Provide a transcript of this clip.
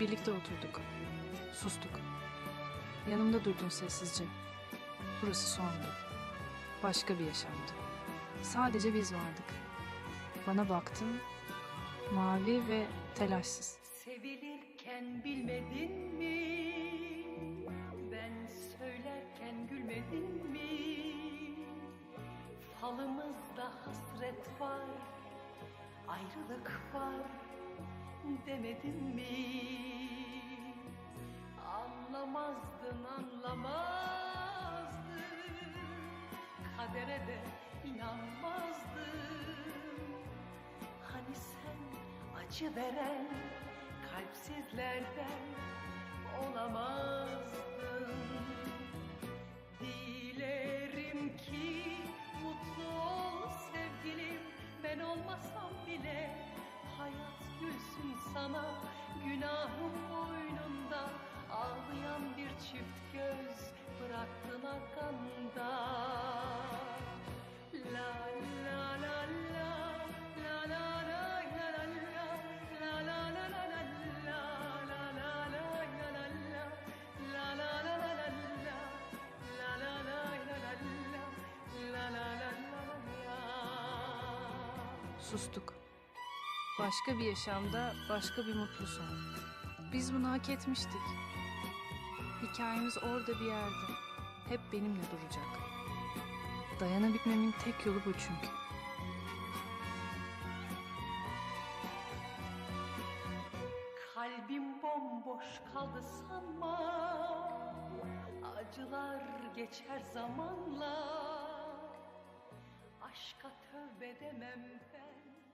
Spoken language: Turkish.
Birlikte oturduk. Sustuk. Yanımda durdun sessizce. Burası sondu. Başka bir yaşamdı. Sadece biz vardık. Bana baktın. Mavi ve telaşsız. Sevilirken bilmedin mi? Ben söylerken gülmedin mi? Falımızda hasret var, ayrılık var demedin mi? Kadere de inanmazdın Hani sen acı veren kalpsizlerden olamazdın. Dilerim ki mutlu ol sevgilim. Ben olmasam bile hayat gülsün sana. Günahım boynunda Sustuk. Başka bir yaşamda başka bir mutlu son. Biz bunu hak etmiştik. Hikayemiz orada bir yerde. Hep benimle duracak. Dayanabilmemin tek yolu bu çünkü. Kalbim bomboş kaldı sanma Acılar geçer zamanla aşka tövbe demem ben.